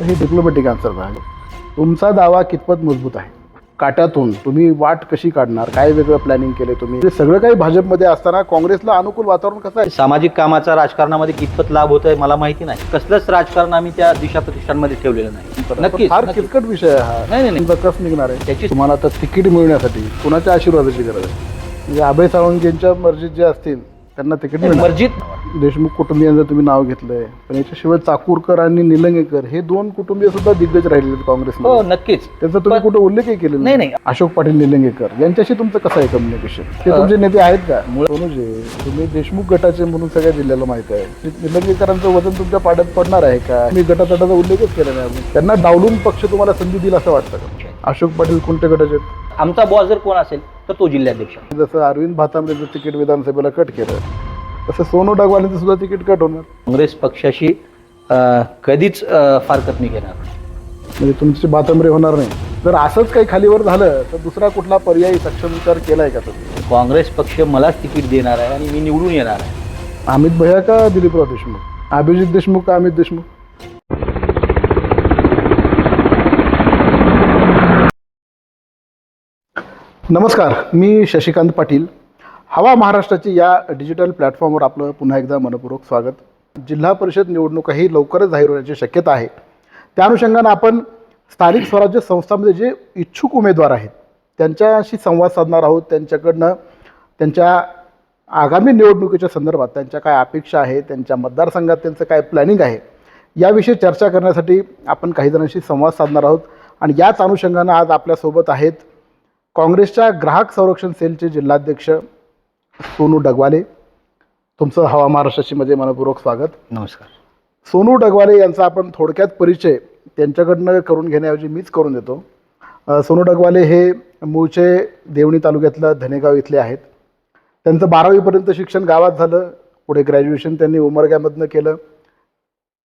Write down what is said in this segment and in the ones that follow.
तर हे diplomatic answer आहे तुमचा दावा कितपत मजबूत आहे? काट्यातून तुम्ही वाट कशी काढणार? काय वेगळं प्लॅनिंग केले तुम्ही? हे सगळं काही भाजपमध्ये असताना काँग्रेसला अनुकूल वातावरण कसं आहे? सामाजिक कामाचा राजकारणामध्ये कितपत लाभ होत आहे मला माहिती नाही. कसलंच राजकारण आम्ही त्या दिशा प्रतिष्ठानमध्ये ठेवलेलं नाही. नक्कीच फार. किचकट विषय हा. नाही, नाही. तुमचा कस निघणार आहे. त्याची- तुम्हाला आता तिकीट मिळण्यासाठी कुणाच्या आशीर्वादाची गरज आहे? म्हणजे अभय सावंत यांच्या मर्जीत जे असतील त्यांना तिकीट मर्जीत देशमुख कुटुंबियांचं तुम्ही नाव घेतलंय पण याच्याशिवाय चाकूरकर आणि निलंगेकर हे दोन कुटुंबीय सुद्धा दिग्गज राहिलेले आहेत हो नक्कीच. त्याचा तुम्ही कुठे उल्लेखही केलेला नाही, नाही. अशोक पाटील निलंगेकर यांच्याशी तुमचं कसं आहे कम्युनिकेशन ते तुमचे नेते आहेत का? सोनूजी तुम्ही देशमुख गटाचे म्हणून सगळ्या जिल्ह्याला माहीत आहे. निलंगेकरांचं वजन तुमच्या पाड्यात पडणार आहे का? मी गटातटाचा उल्लेखच केला नाही त्यांना डावलून पक्ष तुम्हाला संधी दिला असं वाटतं का? अशोक पाटील कोणत्या गटाचे? आमचा बॉस जर कोण असेल तर तो जिल्हाध्यक्ष जसं अरविंद भातांबरेचं तिकीट विधानसभेला कट केलं तसं सोनू डगवालेंचं सुद्धा तिकीट कट होणार. काँग्रेस पक्षाशी अं, कधीच अं, फारकत नाही घेणार. म्हणजे तुमची बातंबरी होणार नाही. जर असंच काही खालीवर झालं तर दुसरा कुठला पर्यायी सक्षम विचार केलाय का तुम्ही? काँग्रेस पक्ष मलाच तिकीट देणार आहे आणि मी निवडून येणार आहे. अमित भैया का दिलीपराव देशमुख? अभिजित देशमुख का अमित देशमुख? नमस्कार मी शशिकांत पाटील. हवा महाराष्ट्राची या डिजिटल प्लॅटफॉर्मवर आपलं पुन्हा एकदा मनपूर्वक स्वागत. जिल्हा परिषद निवडणुकाही लवकरच जाहीर होण्याची शक्यता आहे. त्या अनुषंगानं आपण स्थानिक स्वराज्य संस्थांमध्ये जे इच्छुक उमेदवार आहेत त्यांच्याशी संवाद साधणार आहोत. त्यांच्याकडनं त्यांच्या आगामी निवडणुकीच्या संदर्भात त्यांच्या काय अपेक्षा आहे त्यांच्या मतदारसंघात त्यांचं काय प्लॅनिंग आहे याविषयी चर्चा करण्यासाठी आपण काही जणांशी संवाद साधणार आहोत. आणि याच अनुषंगानं आज आपल्यासोबत आहेत काँग्रेसच्या ग्राहक संरक्षण सेलचे जिल्हाध्यक्ष सोनू डगवाले तुमचं हवा महाराष्ट्राची मध्ये मनपूर्वक स्वागत. नमस्कार. सोनू डगवाले यांचा आपण थोडक्यात परिचय त्यांच्याकडनं करून घेण्याऐवजी मीच करून देतो. सोनू डगवाले हे मूळचे देवणी तालुक्यातलं धनेगाव इथले आहेत. त्यांचं बारावीपर्यंत शिक्षण गावात झालं. पुढे ग्रॅज्युएशन त्यांनी उमरग्यामधनं केलं.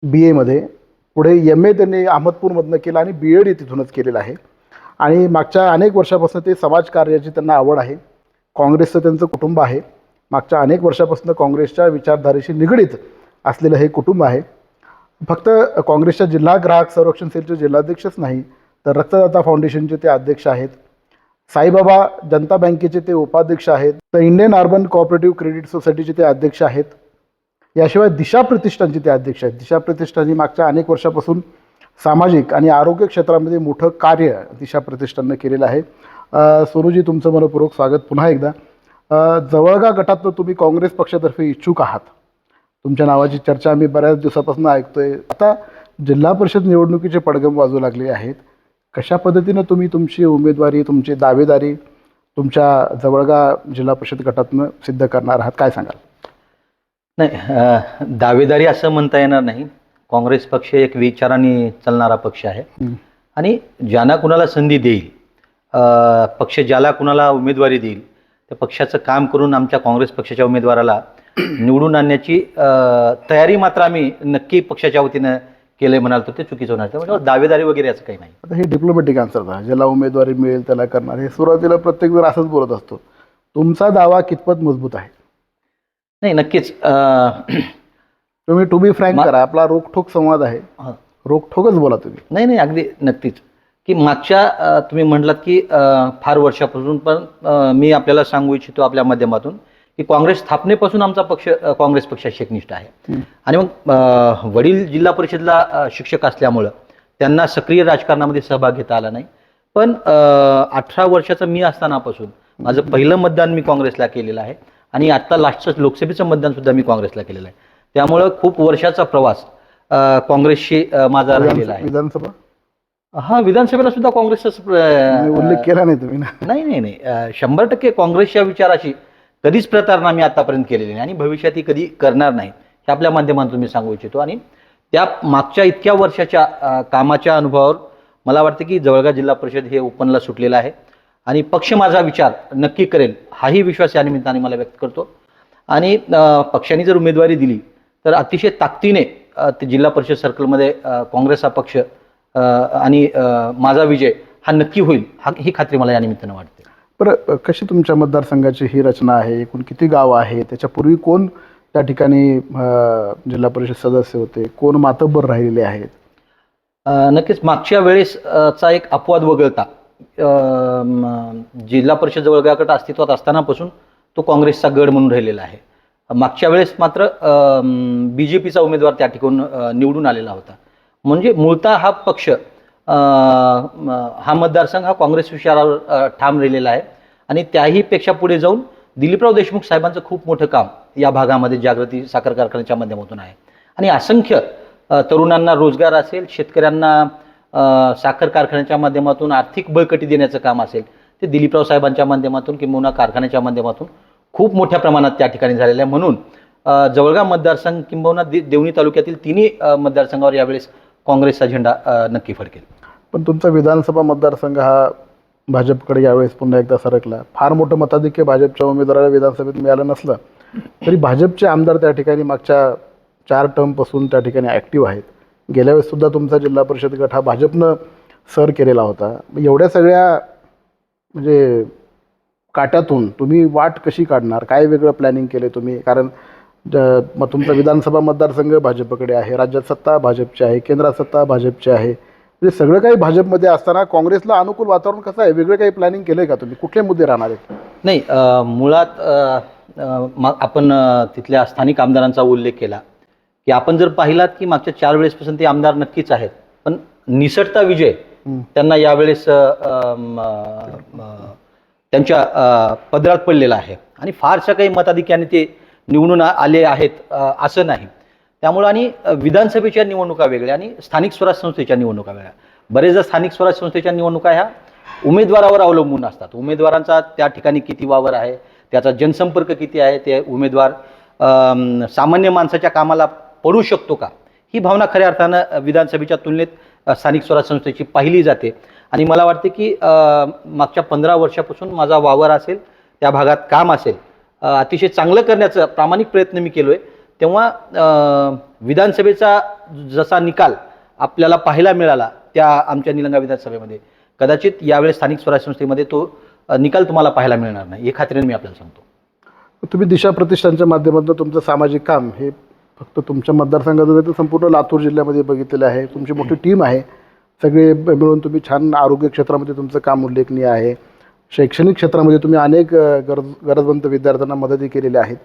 बी एमध्ये पुढे एम ए त्यांनी अहमदपूरमधनं केलं आणि बी एड तिथूनच केलेलं आहे. आणि मागच्या अनेक वर्षापासून ते समाजकार्याची त्यांना आवड आहे. काँग्रेसचं त्यांचं कुटुंब आहे. मागच्या अनेक वर्षापासून काँग्रेसच्या विचारधारेशी निगडीत असलेलं हे कुटुंब आहे. फक्त काँग्रेसच्या जिल्हा ग्राहक संरक्षण सेलचे जिल्हाध्यक्षच नाही तर रक्तदाता फाउंडेशनचे ते अध्यक्ष आहेत. साईबाबा जनता बँकेचे ते उपाध्यक्ष आहेत. तर इंडियन अर्बन कोऑपरेटिव्ह क्रेडिट सोसायटीचे ते अध्यक्ष आहेत. याशिवाय दिशा प्रतिष्ठानचे ते अध्यक्ष आहेत. दिशा प्रतिष्ठान ही मागच्या अनेक वर्षापासून सामाजिक आणि आरोग्य क्षेत्रामध्ये मोठं कार्य दिशा प्रतिष्ठाननं केलेलं आहे. सोनूजी तुमचं मनपूर्वक स्वागत पुन्हा एकदा. जवळगा गटातनं तुम्ही काँग्रेस पक्षातर्फे इच्छुक आहात. तुमच्या नावाची चर्चा आम्ही बऱ्याच दिवसापासून ऐकतोय. आता जिल्हा परिषद निवडणुकीचे पडगम वाजू लागले आहेत. कशा पद्धतीनं तुम्ही तुमची उमेदवारी तुमची दावेदारी तुमच्या जवळगा जिल्हा परिषद गटातनं सिद्ध करणार आहात? काय सांगाल? नाही दावेदारी असं म्हणता येणार नाही. काँग्रेस पक्ष एक विचाराने चालणारा पक्ष आहे. आणि ज्यांना कुणाला संधी देईल पक्ष ज्याला कुणाला उमेदवारी देईल त्या पक्षाचं काम करून आमच्या काँग्रेस पक्षाच्या उमेदवाराला निवडून आणण्याची तयारी मात्र आम्ही नक्की पक्षाच्या वतीनं केलंय म्हणाल तर ते चुकीचं होणार. त्यामुळे दावेदारी वगैरे असं काही नाही. आता हे डिप्लोमॅटिक आन्सर आहे ज्याला उमेदवारी मिळेल त्याला करणार. हे सुरुवातीला प्रत्येक जण असंच बोलत असतो. तुमचा दावा कितपत मजबूत आहे? नाही नक्कीच तुम्ही टू बी फ्रँक मा- करा आपला रोखठोक संवाद आहे. हं. रोखठोकच बोला तुम्ही. नाही नाही अगदी नक्कीच. की मागच्या अ, तुम्ही म्हटलात की अ, फार वर्षापासून पण अ, मी आपल्याला सांगू इच्छितो आपल्या माध्यमातून की काँग्रेस स्थापनेपासून आमचा पक्ष अ, काँग्रेस पक्षाशी एकनिष्ठ आहे. हं. आणि मग अ, वडील जिल्हा परिषदला अ, शिक्षक असल्यामुळं त्यांना सक्रिय राजकारणामध्ये सहभाग घेता आला नाही. पण अठरा वर्षाचा मी असतानापासून माझं पहिलं मतदान मी काँग्रेसला केलेलं आहे आणि आत्ता लास्टचं लोकसभेचं मतदान सुद्धा मी काँग्रेसला केलेलं आहे. त्यामुळं खूप वर्षाचा प्रवास काँग्रेसशी माझा राहिलेला आहे. विधानसभा? हा विधानसभेला सुद्धा काँग्रेसचाच नाही, उल्लेख केला नाही तुम्ही नाही नाही नाही. शंभर टक्के काँग्रेसच्या विचाराशी कधीच प्रतारणा मी आतापर्यंत केलेली नाही आणि भविष्यात ही कधी करणार नाही हे आपल्या माध्यमातून मी सांगू इच्छितो. आणि त्या मागच्या इतक्या वर्षाच्या कामाच्या अनुभवावर मला वाटतं की जवळगा जिल्हा परिषद हे ओपनला सुटलेलं आहे आणि पक्ष माझा विचार नक्की करेल हाही विश्वास या निमित्ताने मला व्यक्त करतो. आणि पक्षाने जर उमेदवारी दिली तर अतिशय ताकदीने जिल्हा परिषद सर्कलमध्ये काँग्रेस हा पक्ष आणि माझा विजय हा नक्की होईल हा ही खात्री मला या निमित्तानं वाटते. बरं कशी तुमच्या मतदारसंघाची ही रचना आहे? एकूण किती गावं आहे त्याच्यापूर्वी कोण त्या ठिकाणी जिल्हा परिषद सदस्य होते? कोण मातब्बर राहिलेले आहेत? नक्कीच मागच्या वेळेस चा एक अपवाद वगळता जिल्हा परिषद जवळ गट अस्तित्वात असतानापासून तो काँग्रेसचा गड म्हणून राहिलेला आहे. मागच्या वेळेस मात्र बी जे पीचा उमेदवार त्या ठिकाण निवडून आलेला होता. म्हणजे मूळतः हा पक्ष हा मतदारसंघ हा काँग्रेस विचारावर ठाम राहिलेला आहे. आणि त्याहीपेक्षा पुढे जाऊन दिलीपराव देशमुख साहेबांचं खूप मोठं काम या भागामध्ये जागृती साखर कारखान्याच्या माध्यमातून आहे. आणि असंख्य तरुणांना रोजगार असेल शेतकऱ्यांना साखर कारखान्याच्या माध्यमातून आर्थिक बळकटी देण्याचं काम असेल ते दिलीपराव साहेबांच्या माध्यमातून किंबहुना कारखान्याच्या माध्यमातून खूप मोठ्या प्रमाणात त्या ठिकाणी झालेल्या आहे. म्हणून जवळगाव मतदारसंघ किंबहुना दे- देवणी तालुक्यातील तिन्ही मतदारसंघावर यावेळेस काँग्रेसचा झेंडा नक्की फडकेल. पण तुमचा विधानसभा मतदारसंघ हा भाजपकडे यावेळेस पुन्हा एकदा सरकला. फार मोठं मताधिक्य भाजपच्या उमेदवाराला विधानसभेत मिळालं नसलं तरी भाजपचे आमदार त्या ठिकाणी मागच्या चार टर्मपासून त्या ठिकाणी ॲक्टिव्ह आहेत. गेल्या वेळेससुद्धा तुमचा जिल्हा परिषद गट हा भाजपनं सर केलेला होता. एवढ्या सगळ्या म्हणजे काट्यातून तुम्ही वाट कशी काढणार? काय वेगळं प्लॅनिंग केले तुम्ही? कारण मग तुमचा विधानसभा मतदारसंघ भाजपकडे आहे राज्यात सत्ता भाजपची आहे केंद्रात सत्ता भाजपची आहे. म्हणजे सगळं काही भाजपमध्ये असताना काँग्रेसला अनुकूल वातावरण कसं आहे? वेगळं काही प्लॅनिंग केलं आहे का तुम्ही? कुठले मुद्दे राहणार आहेत? नाही मुळात आपण तिथल्या स्थानिक आमदारांचा उल्लेख केला की आपण जर पाहिलात की मागच्या चार वेळेसपासून ते आमदार नक्कीच आहेत पण निसटता विजय. त्यांना यावेळेस त्यांच्या पदरात पडलेला आहे. आणि फारशा काही मताधिक्याने ते निवडून आले आहेत असं नाही. त्यामुळं आणि विधानसभेच्या निवडणुका वेगळ्या आणि स्थानिक स्वराज्य संस्थेच्या निवडणुका वेगळ्या. बरेचदा स्थानिक स्वराज्य संस्थेच्या निवडणुका ह्या उमेदवारावर अवलंबून असतात. उमेदवारांचा त्या ठिकाणी किती वावर आहे त्याचा जनसंपर्क किती आहे ते उमेदवार सामान्य माणसाच्या कामाला पडू शकतो का? ही भावना खऱ्या अर्थानं विधानसभेच्या तुलनेत स्थानिक स्वराज्य संस्थेची पाहिली जाते. आणि मला वाटते की मागच्या पंधरा वर्षापासून माझा वावर असेल त्या भागात काम असेल अतिशय चांगलं करण्याचा प्रामाणिक प्रयत्न मी केलो आहे तेव्हा विधानसभेचा जसा निकाल आपल्याला पाहायला मिळाला त्या आमच्या निलंगा विधानसभेमध्ये कदाचित यावेळेस स्थानिक स्वराज्य संस्थेमध्ये तो निकाल तुम्हाला पाहायला मिळणार नाही. हे खात्रीने मी आपल्याला सांगतो. तुम्ही दिशा प्रतिष्ठानच्या माध्यमातून तुमचं सामाजिक काम हे फक्त तुमच्या मतदारसंघात नाही तर संपूर्ण लातूर जिल्ह्यामध्ये बघितलेलं आहे. तुमची मोठी टीम आहे. सगळे मिळून तुम्ही छान आरोग्य क्षेत्रामध्ये तुमचं काम उल्लेखनीय आहे. शैक्षणिक क्षेत्रामध्ये तुम्ही अनेक गरज गरजवंत विद्यार्थ्यांना मदती केलेल्या आहेत.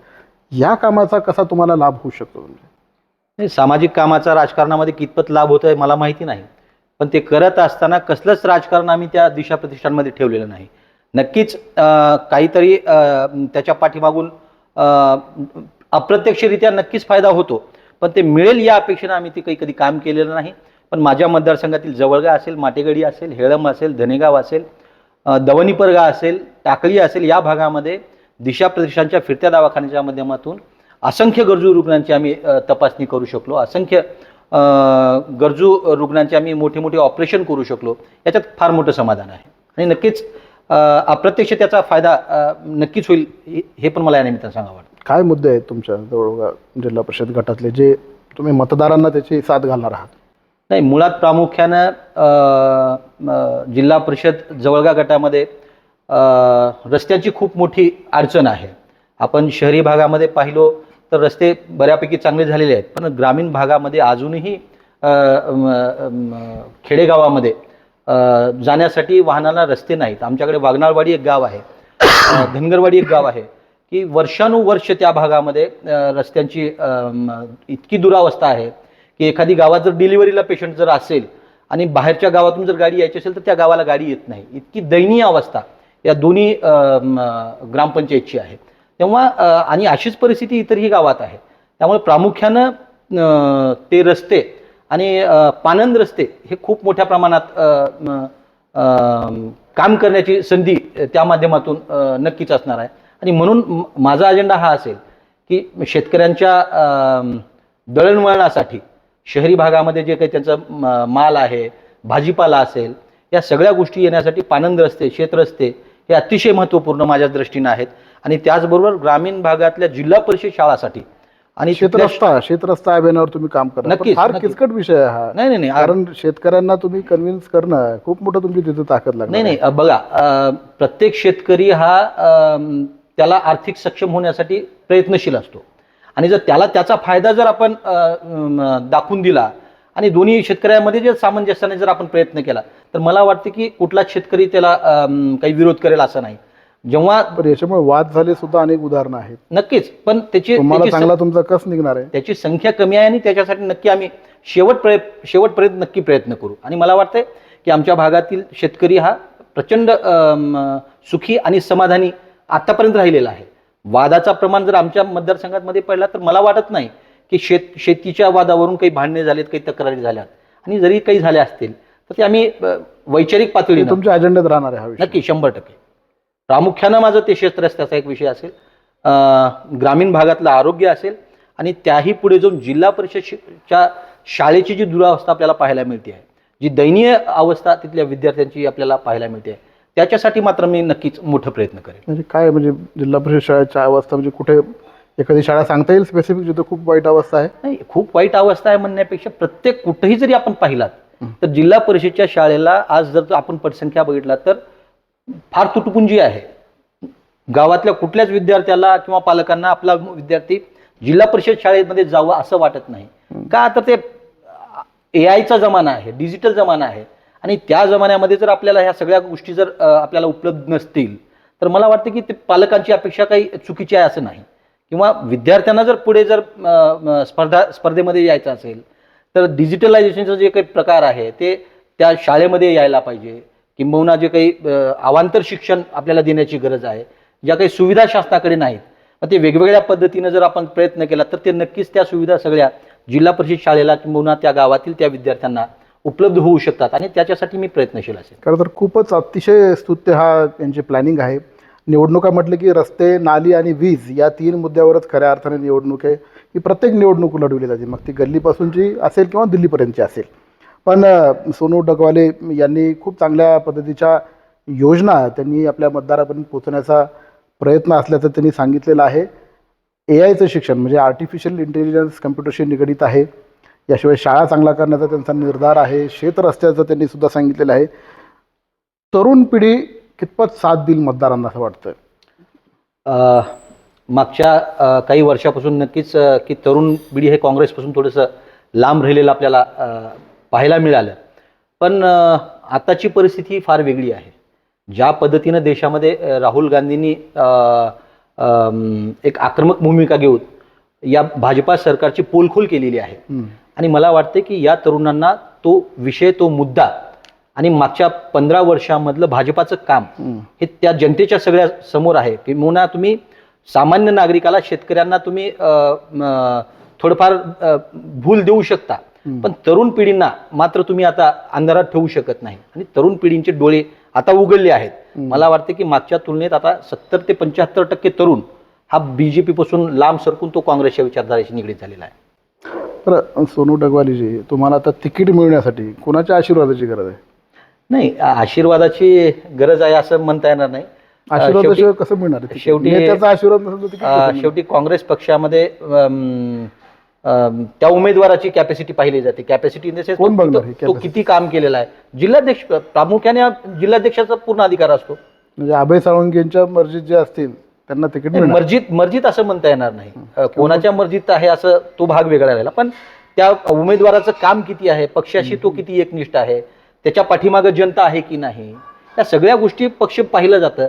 या कामाचा कसा तुम्हाला लाभ होऊ शकतो म्हणजे? नाही सामाजिक कामाचा राजकारणामध्ये कितपत लाभ होत आहे मला माहिती नाही. पण ते करत असताना कसलंच राजकारण आम्ही त्या दिशा प्रतिष्ठानमध्ये ठेवलेलं नाही. नक्कीच काहीतरी त्याच्या पाठीमागून अप्रत्यक्षरित्या नक्कीच फायदा होतो. पण ते मिळेल या अपेक्षेनं आम्ही ते काही कधी काम केलेलं नाही. पण माझ्या मतदारसंघातील जवळगा असेल माटेगडी असेल हेळंब असेल धनेगाव असेल दवनीपरगा असेल टाकळी असेल या भागामध्ये दिशा प्रदेशांच्या फिरत्या दवाखान्याच्या माध्यमातून असंख्य गरजू रुग्णांची आम्ही तपासणी करू शकलो. असंख्य गरजू रुग्णांचे आम्ही मोठे मोठे ऑपरेशन करू शकलो. याच्यात फार मोठं समाधान आहे. आणि नक्कीच अप्रत्यक्ष त्याचा फायदा नक्कीच होईल हे- पण मला या निमित्तानं सांगावं वाटतं. काय मुद्दे आहेत तुमच्या जवळ जिल्हा परिषद गटातले जे तुम्ही मतदारांना त्याची साथ घालणार आहात? नाही मुळात प्रामुख्यानं जिल्हा परिषद जवळगा गटामध्ये रस्त्याची खूप मोठी अडचण आहे. आपण शहरी भागामध्ये पाहिलो तर रस्ते बऱ्यापैकी चांगले झालेले आहेत पण ग्रामीण भागामध्ये अजूनही खेडेगावामध्ये जाण्यासाठी वाहनाला रस्ते नाहीत. आमच्याकडे वागनाळवाडी एक गाव आहे धनगरवाडी एक गाव आहे की वर्षानुवर्ष त्या भागामध्ये रस्त्यांची इतकी दुरावस्था आहे. की एखादी गावात जर डिलिव्हरीला पेशंट जर असेल आणि बाहेरच्या गावातून जर गाडी यायची असेल तर त्या गावाला गाडी येत नाही. इतकी दयनीय अवस्था या दोन्ही ग्रामपंचायतची आहे. तेव्हा आणि अशीच परिस्थिती इतरही गावात आहे. त्यामुळे प्रामुख्यानं ते रस्ते आणि पानंद रस्ते हे खूप मोठ्या प्रमाणात काम करण्याची संधी त्या माध्यमातून नक्कीच असणार आहे. आणि म्हणून माझा अजेंडा हा असेल की शेतकऱ्यांच्या दळणवळणासाठी शहरी भागामध्ये जे काही त्यांचा माल आहे भाजीपाला असेल या सगळ्या गोष्टी येण्यासाठी पानंद रस्ते शेतरस्ते हे अतिशय महत्त्वपूर्ण माझ्या दृष्टीनं आहेत. आणि त्याचबरोबर ग्रामीण भागातल्या जिल्हा परिषद शाळासाठी आणि शेतरस्ता शेतरस्ता अभियानावर तुम्ही काम करा पण नक्कीच, फार. किचकट विषय आहे हा. नाही नाही कारण शेतकऱ्यांना तुम्ही कन्व्हिन्स करणं खूप मोठं तुमची तिथे ताकद लागणार नाही नाही बघा प्रत्येक शेतकरी हा त्याला आर्थिक सक्षम होण्यासाठी प्रयत्नशील असतो. आणि जर त्याला त्याचा फायदा जर आपण दाखवून दिला आणि दोन्ही शेतकऱ्यांमध्ये जर सामंजस्याने जर आपण प्रयत्न केला तर मला वाटतं की कुठलाच शेतकरी त्याला काही विरोध करेल असं नाही. जेव्हा याच्यामुळे वाद झाले सुद्धा अनेक उदाहरणं आहेत. नक्कीच पण त्याची चांगला तुमचा कस निघणार आहे? त्याची संख्या कमी आहे आणि त्याच्यासाठी नक्की आम्ही शेवट प्रय शेवटपर्यंत नक्की प्रयत्न करू. आणि मला वाटतंय की आमच्या भागातील शेतकरी हा प्रचंड सुखी आणि समाधानी आतापर्यंत राहिलेला आहे. वादाचा प्रमाण जर आमच्या मतदारसंघामध्ये पडला तर मला वाटत नाही की शेत शेतीच्या वादावरून काही भांडणे झालेत काही तक्रारी झाल्यात. आणि जरी काही झाल्या असतील तर ते आम्ही वैचारिक ते पातळीनं तुमच्या अजेंड्यात राहणार आहे हा नक्की शंभर टक्के. प्रामुख्यानं माझं ते क्षेत्रस्त्याचा एक विषय असेल. ग्रामीण भागातलं आरोग्य असेल आणि त्याही पुढे जाऊन जिल्हा परिषदच्या शाळेची जी दुरावस्था आपल्याला पाहायला मिळते आहे जी दयनीय अवस्था तिथल्या विद्यार्थ्यांची आपल्याला पाहायला मिळते आहे त्याच्यासाठी मात्र मी नक्कीच मोठं प्रयत्न करेन. म्हणजे काय म्हणजे जिल्हा परिषद शाळेच्या अवस्था म्हणजे कुठे एखादी शाळा सांगता येईल स्पेसिफिक जिथं खूप वाईट अवस्था आहे? नाही खूप वाईट अवस्था आहे म्हणण्यापेक्षा प्रत्येक कुठेही जरी आपण पाहिलात तर जिल्हा परिषदच्या शाळेला आज जर आपण पटसंख्या बघितला तर फार तुटपुंजी आहे. गावातल्या कुठल्याच विद्यार्थ्याला किंवा पालकांना आपला विद्यार्थी जिल्हा परिषद शाळेमध्ये जावं असं वाटत नाही. का तर ते ए आयचा जमाना आहे डिजिटल जमाना आहे. आणि त्या जमान्यामध्ये जर आपल्याला ह्या सगळ्या गोष्टी जर आपल्याला उपलब्ध नसतील तर मला वाटतं की ते पालकांची अपेक्षा काही चुकीची आहे असं नाही. किंवा विद्यार्थ्यांना जर पुढे जर स्पर्धा स्पर्धेमध्ये यायचं असेल तर डिजिटलायझेशनचं जे काही प्रकार आहे ते त्या शाळेमध्ये यायला पाहिजे. किंबहुना जे काही अवांतर शिक्षण आपल्याला देण्याची गरज आहे ज्या काही सुविधा शासनाकडे नाहीत मग ते वेगवेगळ्या पद्धतीनं जर आपण प्रयत्न केला तर ते नक्कीच त्या सुविधा सगळ्या जिल्हा परिषद शाळेला किंबहुना त्या गावातील त्या विद्यार्थ्यांना उपलब्ध होऊ शकतात आणि त्याच्यासाठी मी प्रयत्नशील असेल. खरं तर खूपच अतिशय स्तुत्य हा त्यांची प्लॅनिंग आहे. निवडणुका म्हटलं की रस्ते नाली आणि वीज या तीन मुद्द्यावरच खऱ्या अर्थाने निवडणूक आहे. ही प्रत्येक निवडणूक लढवली जाते. मग ती गल्लीपासूनची असेल किंवा दिल्लीपर्यंतची असेल. पण सोनू डगवाले यांनी खूप चांगल्या पद्धतीच्या योजना त्यांनी आपल्या मतदारापर्यंत पोहोचण्याचा प्रयत्न असल्याचं त्यांनी सांगितलेलं आहे. ए आयचं शिक्षण म्हणजे आर्टिफिशियल इंटेलिजन्स कम्प्युटरशी निगडीत आहे. याशिवाय शाळा चांगला करण्याचा त्यांचा निर्धार आहे शेत रस्त्याचं त्यांनी सुद्धा सांगितलेलं आहे. तरुण पिढी कितपत साथ देईल मतदारांना असं वाटतं मागच्या काही वर्षापासून नक्कीच की तरुण पिढी हे काँग्रेसपासून थोडंसं लांब राहिलेलं आपल्याला पाहायला मिळालं. पण अ, आताची परिस्थिती फार वेगळी आहे. ज्या पद्धतीनं देशामध्ये राहुल गांधींनी एक आक्रमक भूमिका घेऊन या भाजपा सरकारची पोलखोल केलेली आहे. आणि मला वाटते की या तरुणांना तो विषय तो मुद्दा आणि मागच्या पंधरा वर्षामधलं भाजपाचं काम. हे त्या जनतेच्या सगळ्या समोर आहे. की मोना तुम्ही सामान्य नागरिकाला शेतकऱ्यांना तुम्ही थोडंफार भूल देऊ शकता. पण तरुण पिढींना मात्र तुम्ही आता अंधारात ठेवू शकत नाही. आणि तरुण पिढींचे डोळे आता उघडले आहेत. मला वाटते की मागच्या तुलनेत आता सत्तर ते पंच्याहत्तर टक्के तरुण हा बीजेपी पासून लांब सरकून तो काँग्रेसच्या विचारधारेशी निगडीत झालेला आहे. तर सोनू डगवालीजी तुम्हाला आता तिकीट मिळण्यासाठी कोणाच्या आशीर्वादाची गरज आहे नाही आशीर्वादाची गरज आहे असं म्हणता येणार नाही कसं मिळणार? शेवटी- आशीर्वाद? शेवटी काँग्रेस पक्षामध्ये त्या उमेदवाराची कॅपॅसिटी पाहिली जाते कॅपॅसिटी इन द सेन्स तो? किती काम केलेला आहे जिल्हाध्यक्ष प्रामुख्याने जिल्हाध्यक्षाचा पूर्ण अधिकार असतो म्हणजे अभय साळुंके यांच्या मर्जीत जे असतील त्यांना तिकीट मिळणार. मर्जीत मर्जीत असं म्हणता येणार नाही. अ, कोणाच्या मर्जीत आहे असं तो भाग वेगळा राहिला. पण त्या उमेदवाराचं काम किती आहे पक्षाशी तो किती एकनिष्ठ आहे त्याच्या पाठीमागं जनता आहे की नाही या सगळ्या गोष्टी पक्ष पाहिलं जातं.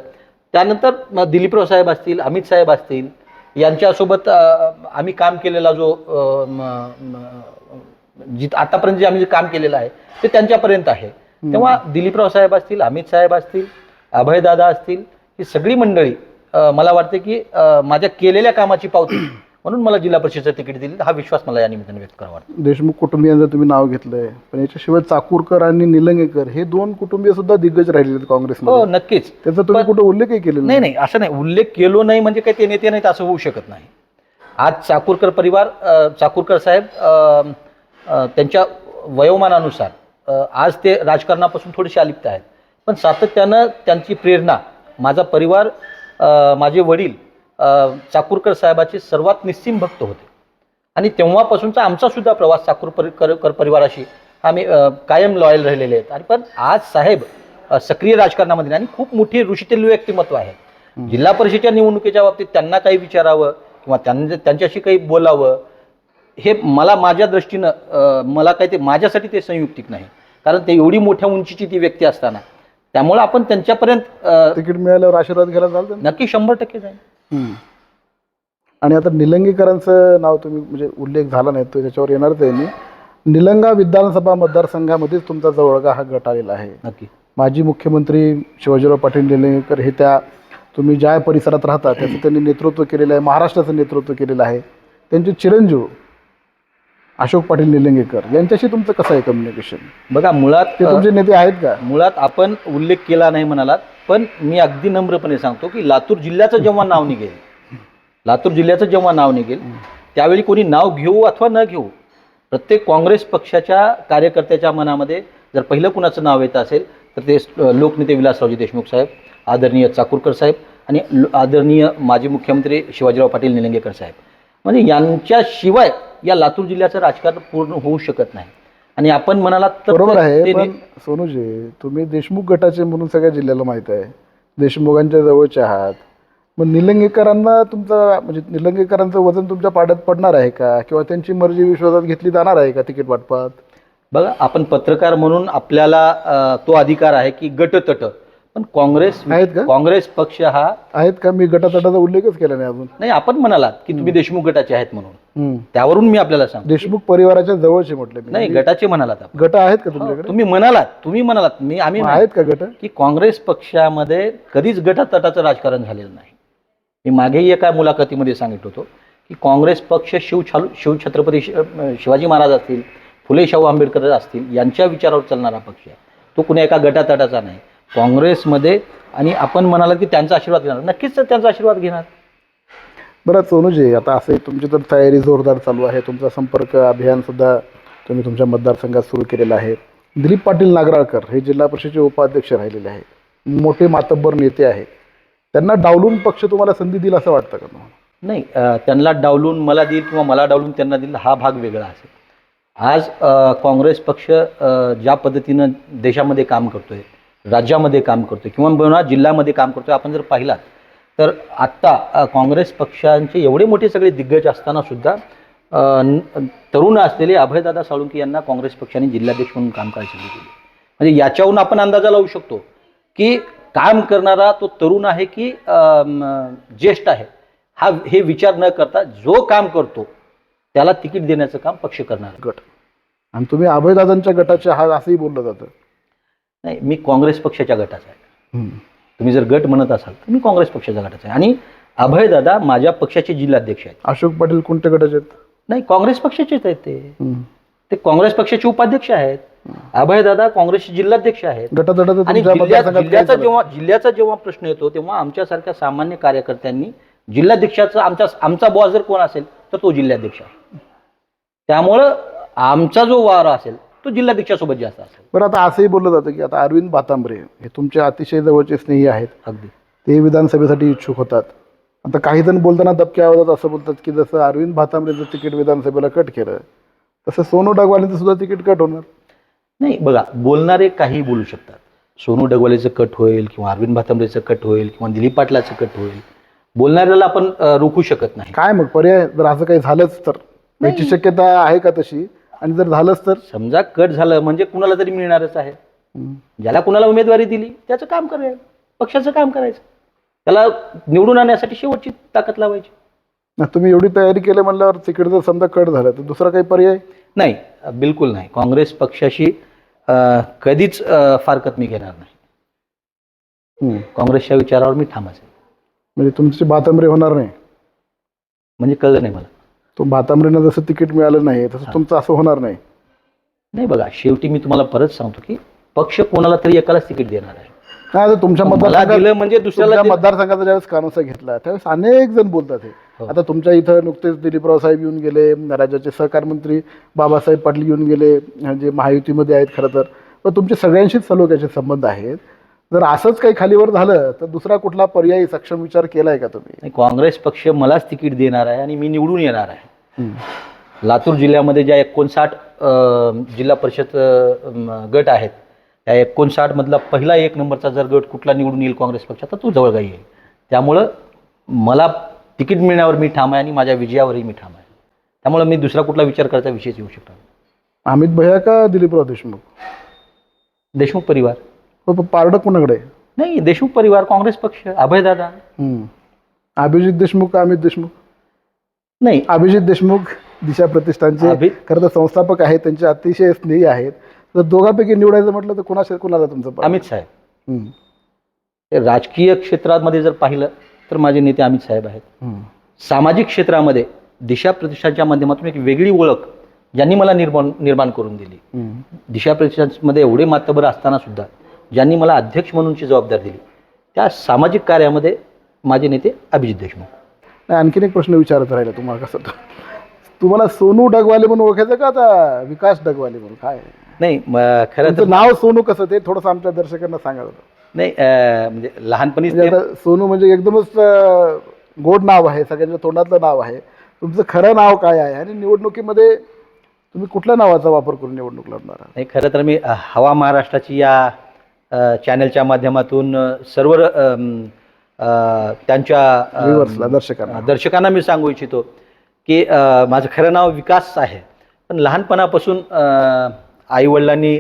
त्यानंतर म, दिलीपराव साहेब असतील अमित साहेब असतील यांच्यासोबत अ, आम्ही काम केलेला जो अ, म- म- जिथं आतापर्यंत जे आम्ही जे काम केलेलं आहे ते त्यांच्यापर्यंत आहे. तेव्हा दिलीपराव साहेब असतील अमित साहेब असतील अभयदादा असतील ही सगळी मंडळी मला वाटते की माझ्या केलेल्या कामाची पावती म्हणून मला जिल्हा परिषदेचं तिकीट दिली हा विश्वास मला या निमित्ताने व्यक्त करावा वाटतो. देशमुख कुटुंबियांचं तुम्ही नाव घेतलंय पण याच्याशिवाय चाकूरकर आणि निलंगेकर हे दोन कुटुंबीय सुद्धा दिग्गज राहिलेले आहेत हो काँग्रेसमध्ये नक्कीच. त्याचा तुम्ही कुठे उल्लेखही केलेला नाही. नाही असं नाही. उल्लेख केलो नाही म्हणजे काही ते नेते नाहीत असं होऊ शकत नाही. आज चाकूरकर परिवार चाकूरकर साहेब त्यांच्या वयोमानानुसार आज ते राजकारणापासून थोडेसे अलिप्त आहेत. पण सातत्यानं त्यांची प्रेरणा माझा परिवार माझे वडील चाकूरकर साहेबाचे सर्वात निस्सीम भक्त होते. आणि तेव्हापासूनचा आमचा सुद्धा प्रवास चाकूर परि कर कर परिवाराशी आम्ही कायम लॉयल राहिलेले आहेत. आणि पण आज साहेब सक्रिय राजकारणामध्ये आणि खूप मोठी ऋषीतील व्यक्तिमत्व आहे. जिल्हा परिषदेच्या निवडणुकीच्या बाबतीत त्यांना काही विचारावं किंवा त्यांच्या त्यांच्याशी काही बोलावं हे मला माझ्या दृष्टीनं मला काही ते माझ्यासाठी ते संयुक्तिक नाही. कारण ते एवढी मोठ्या उंचीची ती व्यक्ती असताना त्यामुळं आपण त्यांच्यापर्यंत अं, तिकीट मिळाल्यावर आशीर्वाद घ्यायला चालतं ना? नक्की शंभर टक्के जाईल. हम्म. आणि आता निलंगेकरांचं नाव तुम्ही म्हणजे उल्लेख झाला नाही तो त्याच्यावर येणारच आहे मी. निलंगा विधानसभा मतदारसंघामध्येच तुमचा जवळगा हा गट आलेला आहे. नक्की. माजी मुख्यमंत्री शिवाजीराव पाटील निलंगेकर हे त्या तुम्ही ज्या परिसरात राहता त्याचं त्यांनी नेतृत्व केलेलं आहे महाराष्ट्राचं नेतृत्व केलेलं आहे. त्यांचे चिरंजीव अशोक पाटील निलंगेकर यांच्याशी तुमचं कसं आहे कम्युनिकेशन बघा मुळात ते तुमचे नेते आहेत का? मुळात आपण उल्लेख केला नाही म्हणालात पण मी अगदी नम्रपणे सांगतो की लातूर जिल्ह्याचं जेव्हा नाव निघेल लातूर जिल्ह्याचं जेव्हा नाव निघेल त्यावेळी कोणी नाव घेऊ अथवा न घेऊ प्रत्येक काँग्रेस पक्षाच्या कार्यकर्त्याच्या मनामध्ये जर पहिलं कुणाचं नाव येत असेल तर ते लोकनेते विलासरावजी देशमुख साहेब आदरणीय चाकूरकर साहेब आणि आदरणीय माजी मुख्यमंत्री शिवाजीराव पाटील निलंगेकर साहेब. म्हणजे यांच्याशिवाय या लातूर जिल्ह्याचं राजकारण पूर्ण होऊ शकत नाही. आणि आपण म्हणालात तर बरोबर आहे पण सोनूजी तुम्ही देशमुख गटाचे म्हणून सगळ्या जिल्ह्याला माहीत आहे. देशमुखांच्या जवळचे आहात. मग निलंगेकरांना तुमचा म्हणजे निलंगेकरांचं वजन तुमच्या पाड्यात पडणार आहे का? किंवा त्यांची मर्जी विश्वासात घेतली जाणार आहे का तिकीट वाटपात? बघा आपण पत्रकार म्हणून आपल्याला तो अधिकार आहे की गट तट पण काँग्रेस आहेत का? काँग्रेस पक्ष हा आहेत का? मी गटातटाचा उल्लेखच केला नाही अजून. नाही आपण म्हणालात की तुम्ही देशमुख गटाचे आहेत म्हणून. हम्म. त्यावरून मी आपल्याला सांगतो. देशमुख परिवाराच्या जवळचे म्हटले मी. नाही गटाचे म्हणालात आपण. गट आहेत का तुमच्याकडे? तुम्ही म्हणालात तुम्ही म्हणालात. मी आम्ही मग. आहेत का गट? की काँग्रेस पक्षामध्ये कधीच गटातटाचं राजकारण झालेलं नाही. मी मागेही एका मुलाखतीमध्ये सांगितलं होतो की काँग्रेस पक्ष शिवछालू शिवछत्रपती शि- अं, शिवाजी महाराज असतील फुले शाहू आंबेडकर असतील यांच्या विचारावर चालणारा पक्ष आहे. तो कुण्या एका गटातटाचा नाही. काँग्रेसमध्ये आणि आपण म्हणालात की त्यांचा आशीर्वाद घेणार. नक्कीच त्यांचा आशीर्वाद घेणार. बरं सोनूजी आता असे तुमची तर तयारी जोरदार चालू आहे. तुमचा संपर्क अभियान सुद्धा तुम्ही तुमच्या मतदारसंघात सुरू केलेलं आहे. दिलीप पाटील नागराळकर हे जिल्हा परिषदेचे उपाध्यक्ष राहिलेले आहेत. मोठे मातब्बर नेते आहेत. त्यांना डावलून पक्ष तुम्हाला संधी दिला असं वाटतं का तुम्हाला? नाही त्यांना डावलून मला देईल किंवा मला डावलून त्यांना देईल हा भाग वेगळा असेल. आज काँग्रेस पक्ष ज्या पद्धतीनं देशामध्ये काम करतोय राज्यामध्ये काम करतो किंवा पुन्हा जिल्ह्यामध्ये काम करतो आपण जर पाहिलात तर आत्ता काँग्रेस पक्षांचे एवढे मोठे सगळे दिग्गज असताना सुद्धा तरुण असलेले अभयदादा साळुंके यांना काँग्रेस पक्षाने जिल्हाध्यक्ष म्हणून काम करायची संधी दिली म्हणजे याच्याहून आपण अंदाजा लावू शकतो की काम करणारा तो तरुण आहे की ज्येष्ठ आहे हा हे विचार न करता जो काम करतो त्याला तिकीट देण्याचं काम पक्ष करणार गट. आणि तुम्ही अभयदादांच्या गटाचे हा असंही बोललं जातं. नाही मी काँग्रेस पक्षाच्या गटाचा आहे. तुम्ही जर गट म्हणत असाल तर मी काँग्रेस पक्षाच्या गटाचा आहे. आणि अभयदादा माझ्या पक्षाचे जिल्हाध्यक्ष आहेत. अशोक पाटील कोणत्या गटाचे आहेत? नाही काँग्रेस पक्षाचेच आहेत ते. ते काँग्रेस पक्षाचे उपाध्यक्ष आहेत. अभयदादा काँग्रेसचे जिल्हाध्यक्ष आहेत. आणि जिल्ह्याचा? जेव्हा जिल्ह्याचा जेव्हा प्रश्न येतो तेव्हा आमच्यासारख्या सामान्य कार्यकर्त्यांनी जिल्हाध्यक्षाचा आमचा आमचा बॉस जर कोण असेल तर तो जिल्हाध्यक्ष आहे. त्यामुळं आमचा जो वार असेल तो जिल्हाध्यक्षासोबत जास्त असेल बरं आता असंही बोललं जातं की आता अरविंद भातांबरे हे तुमचे अतिशय जवळचे स्नेही आहेत. अगदी. ते विधानसभेसाठी इच्छुक होतात. आता काही जण बोलताना दबक्या आवाजात असं बोलतात की जसं अरविंद भातांबरेचं तिकीट विधानसभेला कट केलं तसं सोनू डगवालेंचं सुद्धा तिकीट कट होणार. नाही बघा बोलणारे काही बोलू शकतात. सोनू डगवालेचं कट होईल किंवा अरविंद भातांबरेचं कट होईल किंवा दिलीप पाटलाचं कट होईल. बोलणाऱ्याला आपण अं, रोखू शकत नाही. काय मग पर्याय जर असं काही झालंच तर. याची शक्यता आहे का तशी? आणि जर झालंच तर? समजा कट झालं म्हणजे कुणाला तरी मिळणारच आहे. ज्याला कुणाला उमेदवारी दिली त्याचं काम करायचं. पक्षाचं काम करायचं. त्याला निवडून आणण्यासाठी शेवटची ताकद लावायची. ना तुम्ही एवढी तयारी केली म्हणल्यावर तिकीट जर समजा कट झालं तर दुसरा काही पर्याय? नाही बिलकुल नाही. काँग्रेस पक्षाशी कधीच फारकत मी घेणार नाही. काँग्रेसच्या विचारावर मी ठाम असेल म्हणजे तुमची भातांबरे होणार नाही? म्हणजे कळलं नाही मला. तो भातांबरेंना जसं तिकीट मिळालं नाही तसं तुमचं असं होणार नाही. नाही बघा शेवटी मी तुम्हाला परत सांगतो की पक्ष कोणाला तरी एकालाच तिकीट देणार आहे. नाही आता तुमच्या मला मतदारसंघात दिलं म्हणजे दुसऱ्याला तुमच्या दिलं. मतदारसंघाचा ज्यावेळेस कानोसा घेतला त्यावेळेस अनेक जण बोलतात हे. हो. आता तुमच्या इथं नुकतेच दिलीपराव साहेब येऊन गेले राज्याचे सहकार मंत्री बाबासाहेब पाटील येऊन गेले जे महायुतीमध्ये आहेत खरं तर. पण तुमचे सगळ्यांशीच सलोख्याचे संबंध आहेत. जर असंच काही खालीवर झालं तर दुसरा कुठला पर्यायी सक्षम विचार केलाय का तुम्ही? काँग्रेस पक्ष मलाच तिकीट देणार आहे आणि मी निवडून येणार आहे. लातूर जिल्ह्यामध्ये ज्या एकोणसाठ जिल्हा परिषद गट आहेत त्या एकोणसाठमधला पहिला एक नंबरचा जर गट कुठला निवडून येईल काँग्रेस पक्षाचा तो जवळगा येईल. त्यामुळं मला तिकीट मिळण्यावर मी ठाम आहे आणि माझ्या विजयावरही मी ठाम आहे. त्यामुळे मी दुसरा कुठला विचार करायचा विषयच येऊ शकतो अमित भैया का दिलीपराव देशमुख? देशमुख परिवार. हो पारडं कोणाकडे आहे? नाही देशमुख परिवार काँग्रेस पक्ष अभयदादा हम्म. अभिजित देशमुख का अमित देशमुख नाही अभिजित देशमुख दिशा प्रतिष्ठानचे अभि- खरं तर संस्थापक आहेत त्यांचे अतिशय स्नेही आहेत तर दोघांपैकी निवडायचं म्हटलं तर कोणा कोणाला तुमचं? अमित साहेब हम्म. हे राजकीय क्षेत्रामध्ये जर पाहिलं तर माझे नेते अमित साहेब आहेत हम्म. सामाजिक क्षेत्रामध्ये दिशा प्रतिष्ठानच्या माध्यमातून एक वेगळी ओळख ज्यांनी मला निर्माण निर्माण करून दिली हम्म. दिशा प्रतिष्ठानमध्ये एवढे मातबर असताना सुद्धा ज्यांनी मला अध्यक्ष म्हणूनची जबाबदारी दिली. त्या सामाजिक कार्यामध्ये माझे नेते अभिजित देशमुख. नाही आणखीन एक प्रश्न विचारत राहिला तुम्हाला कसं तुम्हाला सोनू डगवाले म्हणून ओळखायचं का आता? विकास डगवाले म्हणून? काय? नाही म- खरं तर तुमचं नाव सोनू कसं? ते थोडंसं आमच्या दर्शकांना सांगा बरं. नाही अं, म्हणजे लहानपणीच म्हणजे ते- आता सोनू म्हणजे एकदमच अं, गोड नाव आहे सगळ्यांच्या तोंडातलं नाव आहे. तुमचं खरं नाव काय आहे? आणि निवडणुकीमध्ये तुम्ही कुठल्या नावाचा वापर करून निवडणूक लढणार आहात? नाही खरं तर मी अ, हवा महाराष्ट्राची या चॅनलच्या माध्यमातून सर्व त्यांच्या दर्शकांना. दर्शकांना मी सांगू इच्छितो की माझं खरं नाव विकास आहे पण लहानपणापासून आई वडिलांनी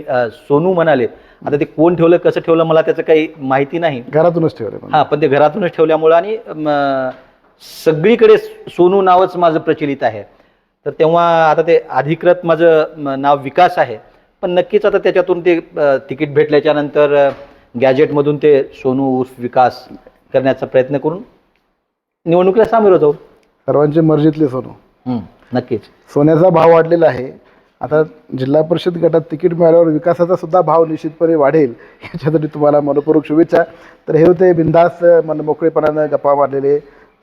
सोनू म्हणाले आता ते कोण ठेवलं कसं ठेवलं मला त्याचं काही माहिती नाही घरातूनच ठेवले. हा पण ते घरातूनच ठेवल्यामुळं आणि सगळीकडे सोनू नावच माझं प्रचलित आहे तर तेव्हा आता ते अधिकृत माझं नाव विकास आहे पण नक्कीच आता त्याच्यातून ते तिकीट भेटल्याच्या नंतर गॅजेटमधून ते सोनू उर्फ विकास करण्याचा प्रयत्न करून निवडणुकीला सामोरं जाऊ. सर्वांची मर्जीतले सोनू. नक्कीच. सोन्याचा भाव वाढलेला आहे. आता जिल्हा परिषद गटात तिकीट मिळाल्यावर विकासाचा सुद्धा भाव निश्चितपणे वाढेल याच्यासाठी तुम्हाला मनपूर्वक शुभेच्छा. तर हे होते बिंदास मन मोकळेपणानं गप्पा मारलेले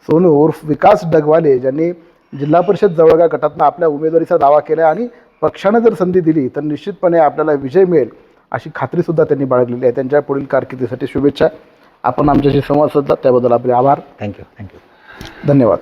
सोनू उर्फ विकास डगवाले ज्यांनी जिल्हा परिषद जवळगा गटातनं आपल्या उमेदवारीचा दावा केला आणि पक्षानं जर संधी दिली तर निश्चितपणे आपल्याला विजय मिळेल अशी खात्रीसुद्धा त्यांनी बाळगलेली आहे. त्यांच्या पुढील कारकिर्दीसाठी शुभेच्छा. आपण आमच्याशी संवाद साधला त्याबद्दल आपले आभार. थँक्यू थँक्यू धन्यवाद.